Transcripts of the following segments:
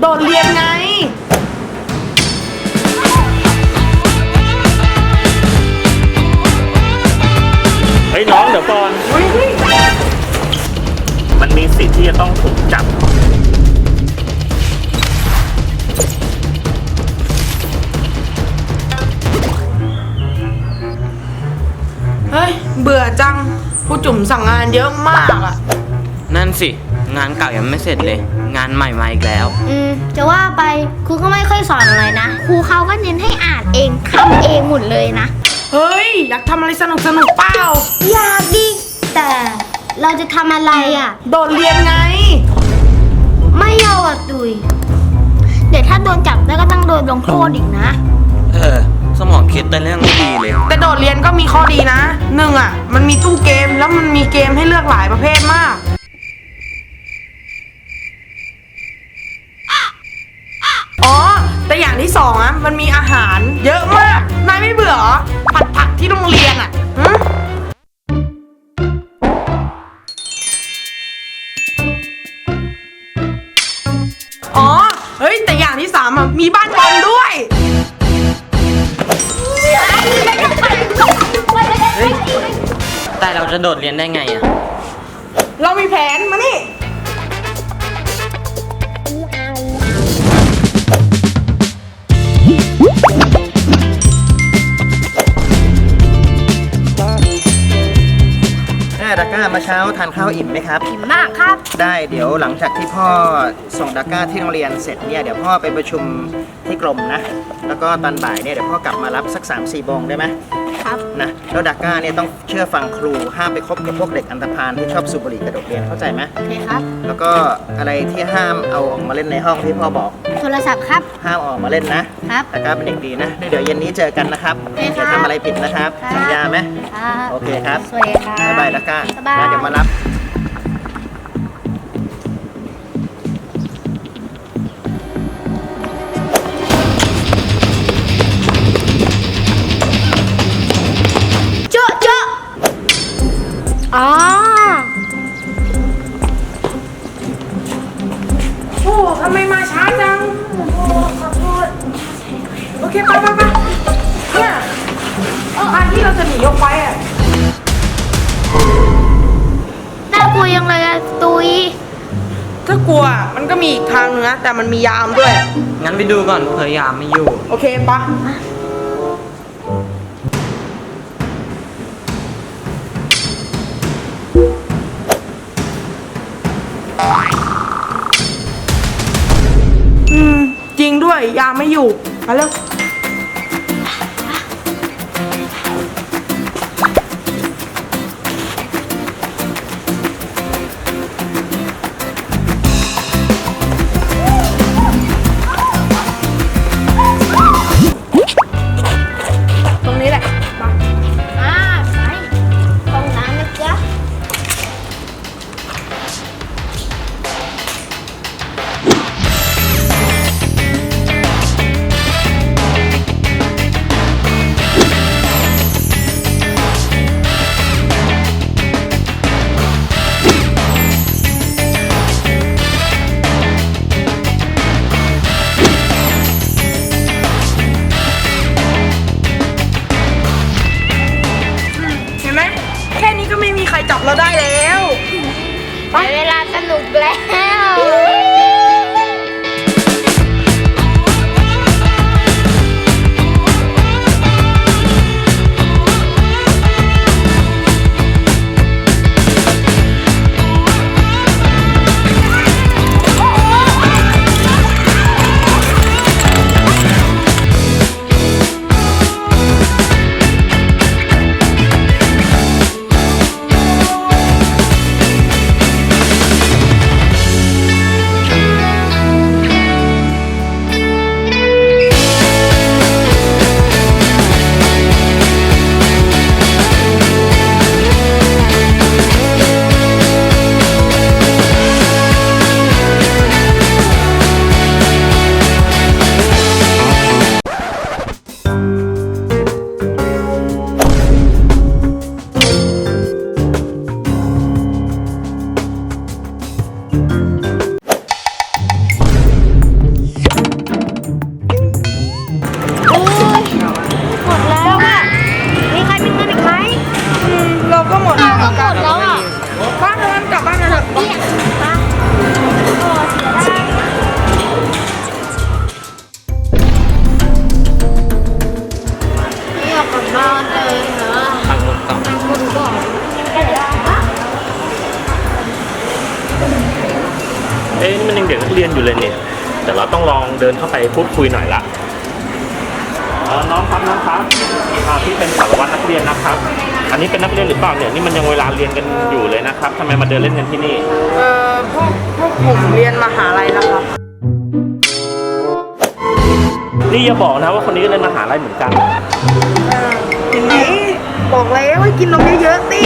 โดดเรียนไง เฮ้ยน้องเดี๋ยวก่อน มันมีสิทธิ์ที่จะต้องถูกจับ เฮ้ย เบื่อจังครูจุ๋มสั่งงานเยอะมากอะ นั่นสิ งานเก่ายังไม่เสร็จเลย งานใหม่มาอีกแล้ว อืมจะว่าไปครูก็ไม่ค่อยสอนอะไรนะครูเขาก็เน้นให้อ่านเองทำเองหมดเลยนะ เฮ้ย อยากทำอะไรสนุกสนุกๆเปล่า อยากดิแต่เราจะทำอะไรอะ โดดเรียนไง ไม่เอาอะตุยเดี๋ยวถ้าโดนจับแล้วก็ต้องโดนลงโทษอีกนะ เออ สมองคิดแต่เรื่องไม่ดีเลย แต่โดดเรียนก็มีข้อดีนะหนึ่งอะ มันมีตู้เกมแล้วมันมีเกมให้เลือกหลายประเภทมาก อ๋อ แต่ อย่างที่สองอะมันมีอาหารเยอะมากนายไม่เบื่อเหรอผัดผักที่โรงเรียนอะหึอ๋อเฮ้ยแต่อย่างที่สามอะมีบ้านบอลด้วยแต่เราจะโดดเรียนได้ไงอะ เรามีแผนมานี่ กก้ามาเช้าทานข้าวอิ่มไหมครับ อิ่มมากครับ ได้เดี๋ยวหลังจากที่พ่อส่งดักก้าที่โรงเรียนเสร็จเนี่ยเดี๋ยวพ่อไปประชุมที่กรมนะ แล้วก็ตอนบ่ายเนี่ยเดี๋ยวพ่อกลับมารับสัก3ามสี่โมงได้ไหม ครับนะแล้วดักก้าเนี่ยต้องเชื่อฟังครูห้ามไปคบกับพวกเด็กอันธพาลที่ชอบสูบบุหรี่กระดกเรียนเข้าใจไหมโอเคครับ แล้วก็อะไรที่ห้ามเอาออกมาเล่นในห้องที่พ่อบอก โทรศัพท์ครับ ห้ามเอาออกมาเล่นนะครับดักก้าเป็นเด็กดีนะเดี๋ยวเย็นนี้เจอกันนะครับโอเคอครับย่าทำอะไรผิดนะครับครับ สัญญาไหมครับโอเคครับสวัสดีครับบ๊ายบายดักก้าบ๊ายบาย แล้วเดี๋ยวมารับ นึงนะ แต่มันมียามด้วย งั้นไปดูก่อนเผื่อยามไม่อยู่ โอเคปะอืม จริงด้วยยามไม่อยู่มาเร็ว แต่เราต้องลองเดินเข้าไปพูดคุยหน่อยละเอ่อน้องครับน้องครับอ่าพี่เป็นสารวัตรนักเรียนนะครับ อันนี้เป็นนักเรียนหรือเปล่าเนี่ยนี่มันยังเวลาเรียนกันอยู่เลยนะครับทำไมมาเดินเล่นกันที่นี่ เออพวกพวกผมเรียนมหาลัยนะครับ นี่อย่าบอกนะว่าคนนี้ก็เรียนมหาลัยเหมือนกัน เออเห็นไหมบอกแล้วว่ากินนมเยอะๆตี้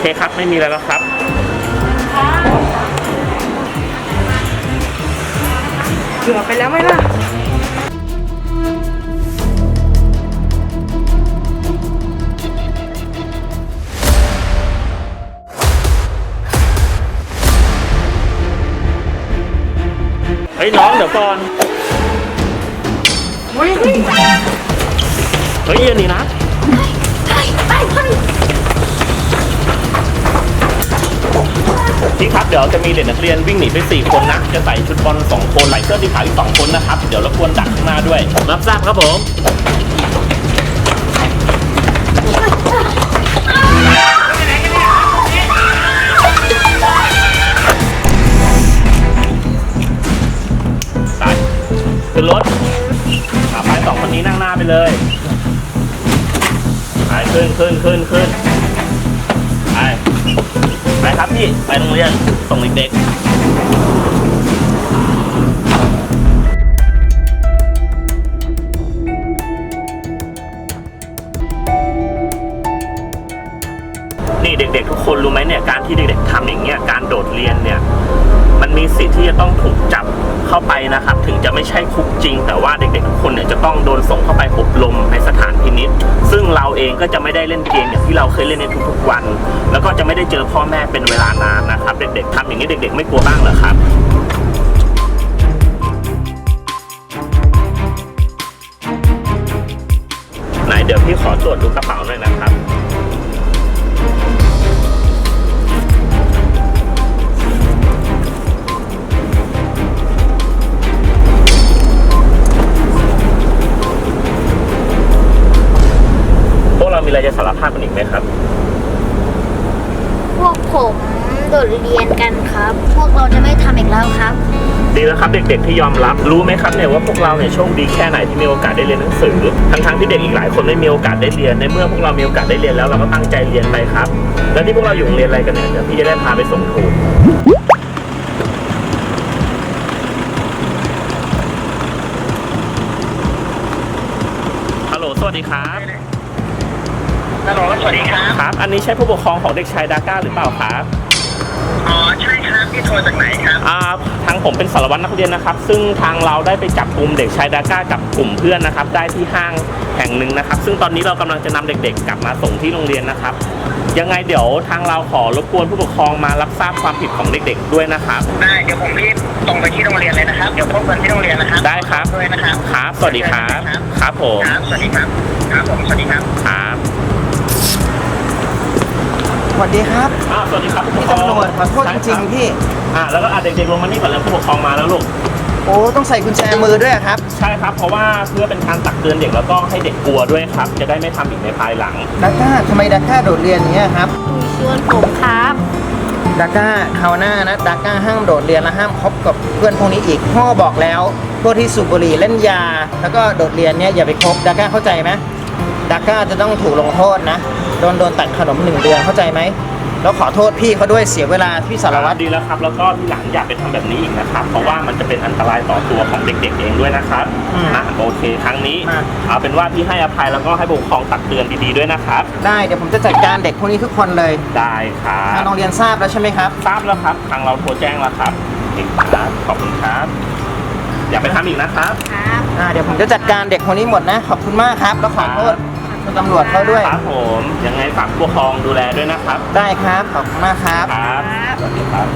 เคครับ ไม่มีอะไรแล้วครับเกือบไปแล้วไหมล่ะเฮ้ยน้องเดี๋ยวก่อน เฮ้ยเฮ้ยอันนี้นะ พี่ครับเดี๋ยวจะมีเด็กนักเรียนวิ่งหนีไป4คนนะจะใส่ชุดบอล2คนไหลเสื้อสีขาวอีก2คนนะครับเดี๋ยวรบกวนดักข้างหน้าด้วย รับทราบครับผมขึ้นรถอะไปสองคนนี้นั่งหน้าไปเลยไปขึ้นขึ้นขึ้นขึ้น พี่ ไปโรงเรียน ส่งเด็กๆ นี่เด็กๆ ทุกคนรู้ไหมเนี่ย การที่เด็กๆทำอย่างเงี้ย การโดดเรียนเนี่ย มันมีสิทธิ์ที่จะต้องถูกจับเข้าไปนะครับ ถึงจะไม่ใช่คุกจริง แต่ว่าเด็กๆทุกคนเนี่ยจะต้องโดนส่งเข้าไปอบรมในสถานพินิษซึ่งเราเองก็จะไม่ได้เล่นเกมอย่างที่เราเคยเล่นในทุกๆวัน แล้วก็จะไม่ได้เจอพ่อแม่เป็นเวลานานนะครับ เด็กๆทำอย่างนี้เด็ก ๆ ไม่กลัวบ้างเหรอครับไหนเดี๋ยวพี่ขอตรวจดูกระเป๋าหน่อยนะ มีอะไรจะสารภาพกันอีกไหมครับ พวกผมโดดเรียนกันครับ พวกเราจะไม่ทำอีกแล้วครับ ดีแล้วครับเด็กๆที่ยอมรับรู้ไหมครับเนี่ยว่าพวกเราเนี่ยโชคดีแค่ไหนที่มีโอกาสได้เรียนหนังสือทั้งๆที่เด็กอีกหลายคนไม่มีโอกาสได้เรียนในเมื่อพวกเรามีโอกาสได้เรียนแล้วเราก็ตั้งใจเรียนไปครับ แล้วที่พวกเราอยู่โรงเรียนอะไรกันเนี่ยเดี๋ยวพี่จะได้พาไปส่งครูฮัลโหลสวัสดีครับ ฮัลโหลสวัสดีครับ ครับ อันนี้ใช่ผู้ปกครองของเด็กชายดาก้าหรือเปล่าครับ อ๋อ ใช่ครับพี่โทรจากไหนครับอ่าทางผมเป็นสารวัตรนักเรียนนะครับ ซึ่งทางเราได้ไปจับกลุ่มเด็กชายดาก้ากับกลุ่มเพื่อนนะครับ ได้ที่ห้างแห่งหนึ่งนะครับ ซึ่งตอนนี้เรากำลังจะนำเด็กๆ กลับมาส่งที่โรงเรียนนะครับ ยังไงเดี๋ยวทางเราขอรบกวนผู้ปกครองมารับทราบความผิดของเด็กๆ ด้วยนะครับ ได้เดี๋ยวผมรีบตรงไปที่โรงเรียนเลยนะครับ เดี๋ยวพบกันที่โรงเรียนนะครับได้ครับ ด้วยนะครับ ครับ สวัสดีครับ ครับผม ครับ สวัสดีครับ ครับผม สวัสดีครับ ครับ สวัสดีครับอ้าวสวัสดีครับผู้ปพี่กครองตำรวจขอโทษจริงๆพี่ อ่าแล้วก็อะเด็กๆลงมานี่ก่อนแล้วผู้ปกครองมาแล้วลูก โอ้ต้องใส่กุญแจมือด้วยอะครับ ใช่ครับ เพราะว่าเพื่อเป็นการตักเตือนเด็กแล้วก็ให้เด็กกลัวด้วยครับ จะได้ไม่ทำอีกในภายหลังดาก้าทำไมดาก้าโดดเรียนอย่างเงี้ยครับชวนผมครับดาก้าคราวหน้านะดาก้าห้ามโดดเรียนและห้ามคบกับเพื่อนพวกนี้อีกพ่อบอกแล้วพวกที่สูบบุหรี่เล่นยา แล้วก็โดดเรียนเนี่ยอย่าไปคบดาก้าเข้าใจไหมดาก้าจะต้องถูกลงโทษนะ โดนโดนตัดขนมหนึ่งเดือนเข้าใจไหมแล้วขอโทษพี่เขาด้วยเสียเวลาพี่สารวัตรดีแล้วครับ แล้วก็ที่หลังอย่าไปทำแบบนี้อีกนะครับ เพราะว่ามันจะเป็นอันตรายต่อตัวของเด็กๆเองด้วยนะครับอืมนะโอเคครั้งนี้มาเอาเป็นว่าพี่ให้อภัยแล้วก็ให้ผู้ปกครองตักเตือนดีๆด้วยนะครับ ได้เดี๋ยวผมจะจัดการเด็กพวกนี้ทุกคนเลยได้ครัทางบโรงเรียนทราบแล้วใช่ไหมครับ ทราบแล้วครับทางเราโทรแจ้งแล้วครับเอกครับขอบคุณครับ อย่าไปทำอีกนะครับครับอ่าเดี๋ยวผมจะจัดการเด็กคนนี้หมดนะ ขอบคุณมากครับ แล้วขอโทษ คุณตำรวจเขาด้วย ครับผมยังไงฝากผู้ปกครองดูแลด้วยนะครับ ได้ครับ ขอบคุณมากครับ ครับสวัสดีครับ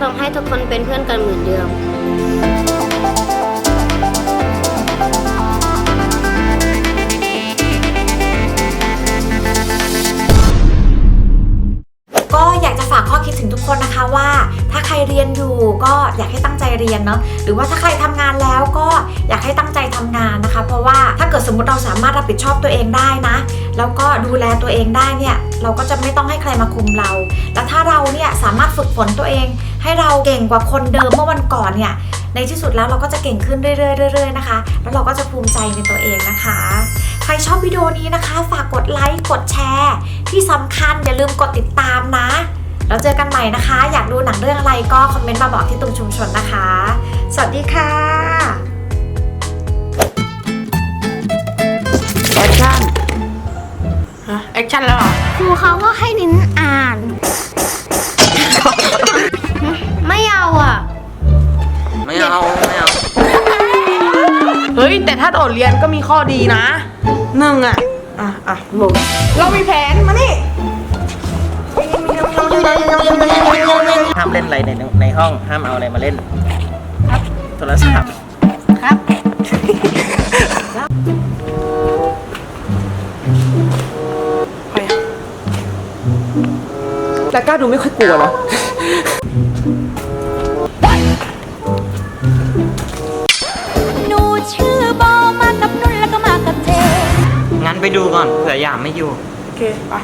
ทุกคนเป็นเพื่อนกันเหมือนเดิมก็อยากจะฝากข้อคิดถึงทุกคนนะคะว่า ถ้าใครเรียนอยู่ก็อยากให้ตั้งใจเรียนเนาะหรือว่าถ้าใครทำงานแล้วก็อยากให้ตั้งใจทำงานนะคะ เพราะว่าถ้าเกิดสมมติเราสามารถรับผิดชอบตัวเองได้นะ แล้วก็ดูแลตัวเองได้เนี่ยเราก็จะไม่ต้องให้ใครมาคุมเรา แล้วถ้าเราเนี่ยสามารถฝึกฝนตัวเอง ให้เราเก่งกว่าคนเดิมเมื่อวันก่อนเนี่ยในที่สุดแล้วเราก็จะเก่งขึ้นเรื่อยๆเรื่อยๆนะคะ แล้วเราก็จะภูมิใจในตัวเองนะคะ ใครชอบวิดีโอนี้นะคะ ฝากกดไลค์กดแชร์ ที่สำคัญอย่าลืมกดติดตามนะ แล้วเจอกันใหม่นะคะ อยากดูหนังเรื่องอะไรก็คอมเมนต์มาบอกที่ตุงชุมชนนะคะ สวัสดีค่ะแอคชั่นฮะแอคชั่นแล้วเหรอครูเขาก็ให้นิ้นอ่าน ไม่เอาอะ ไม่เอา ไม่เอา เฮ้ย แต่ถ้าโดดเรียนก็มีข้อดีนะหนึ่งอะ อะ อะหมุนเรามีแผนมานี่ ห้ามเล่นอะไรในในห้องห้ามเอาอะไรมาเล่นโทรศัพท์ครับแล้วกล้าดูไม่ค่อยกลัวเนาะหนูชื่อบอมากับนุ่นแล้วก็มากับเจงั้นไปดูก่อนเผื่อยามไม่อยู่ โอเค ไป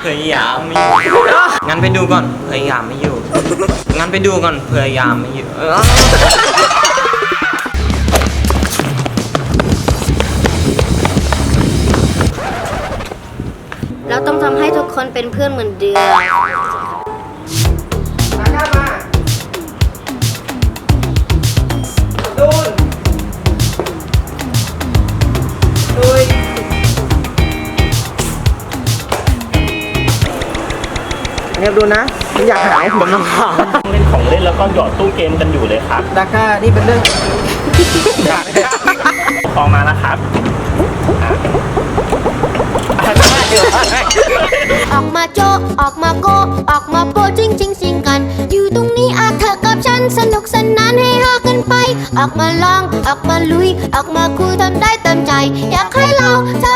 เผื่อยามไม่อยู่งั้นไปดูก่อนเผื่อยามไม่อยู่ งั้นไปดูก่อนเผื่อยามไม่อยู่เออเราต้องทำให้ทุกคนเป็นเพื่อนเหมือนเดิม ดูนะผมอยากหายผมต้องหาเล่นของเล่นแล้วก็หยอดตู้เกมกันอยู่เลยครับดาก้านี่เป็นเรื่องพอมาแล้วครับออกมาโจะออกมาโกะออกมาโปะจริงจริงสิงกัน อยู่ตรงนี้อาเธอกับฉันสนุกสนานให้ฮากันไป ออกมาลอง ออกมาลุย ออกมาคุยทำได้เต็มใจ อยากให้เราทำอ